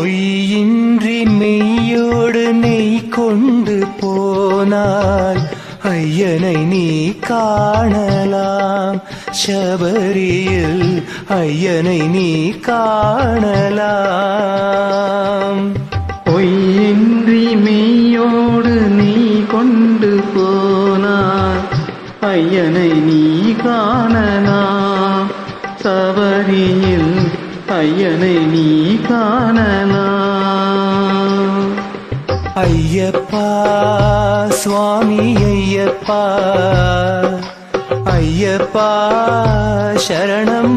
பொய்யின்றி மெய்யோடு நெய் கொண்டு போனால் ஐயனை நீ காணலாம். சபரியில் ஐயனை நீ காணலாம். பொய்யின்றி மெய்யோடு நீ கொண்டு போனால் ஐயனை நீ காணலாம். சபரியில் ஐயனை நீ காணலாம் ஐயப்பா சுவாமி ஐயப்பா. ஐயப்பா சரணம்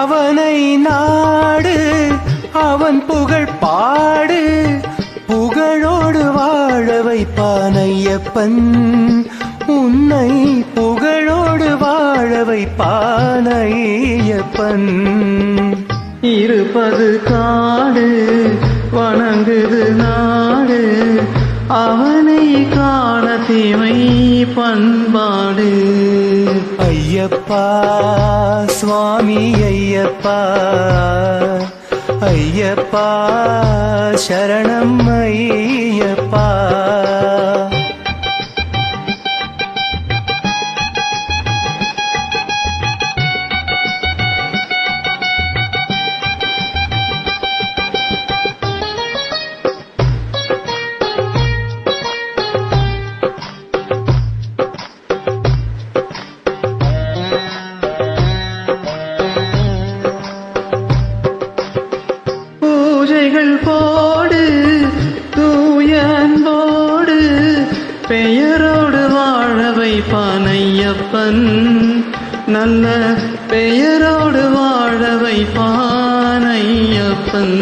அவனை நாடு அவன் புகழ் பாடு. புகழோடு வாழ வைப்பான் ஐயப்பன். உன்னை புகழோடு வாழ வைப்பான் ஐயப்பன். இருப்பது காடு வணங்குது நாடு அவனை காண தீமை பண்பாடு. अय्यप्पा स्वामी अय्यप्पा अय्यप्पा शरणम् अय्यप्पा பூஜைகள் போடு தூய அன்போடு பெயரோடு வாழ வைப்பான் ஐயப்பன். நல்ல பெயரோடு வாழ வைப்பான் ஐயப்பன்.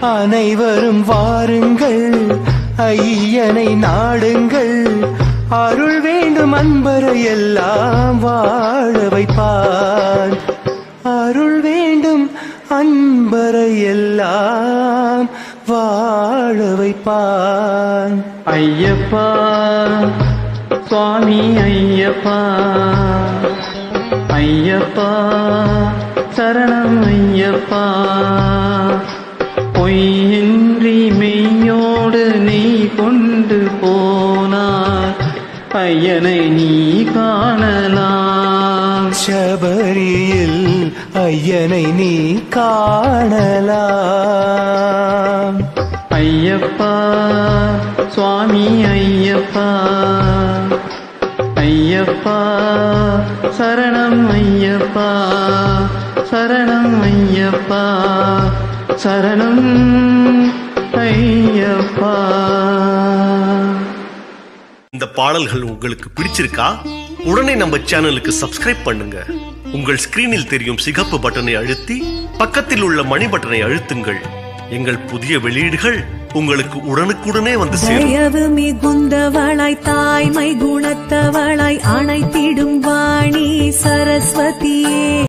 அனைவரும் வாருங்கள் ஐயனை நாடுங்கள். அருள் வேண்டும் அன்பரை எல்லாம் வாழ வைப்பான் ஐயப்பா. ஐயப்பா. சுவாமி ஐயப்பா. ஐயப்பா. சரணம் ஐயப்பா. பொய்யின்றி மெய்யோடு நீ கொண்டு போனார். ஐயனை நீ காணலாம். சபரியில் ஐயனை நீ காணலாம். சுவாமி ஐயப்பா. ஐயப்பா சரணம் ஐயப்பா. சரணம் ஐயப்பா. சரணம் ஐயப்பா. இந்த பாடல்கள் உங்களுக்கு பிடிச்சிருக்கா? உடனே நம்ம சேனலுக்கு சப்ஸ்கிரைப் பண்ணுங்க. உங்கள் ஸ்கிரீனில் தெரியும் சிகப்பு பட்டனை அழுத்தி பக்கத்தில் உள்ள மணி பட்டனை அழுத்துங்கள். எங்கள் புதிய வெளியீடுகள் உங்களுக்கு உடனுக்குடனே வந்து சேரும். தயவு மிகுந்தவளாய் தாய்மை குணத்தவளாய் அணைத்திடும் வாணி சரஸ்வதியே.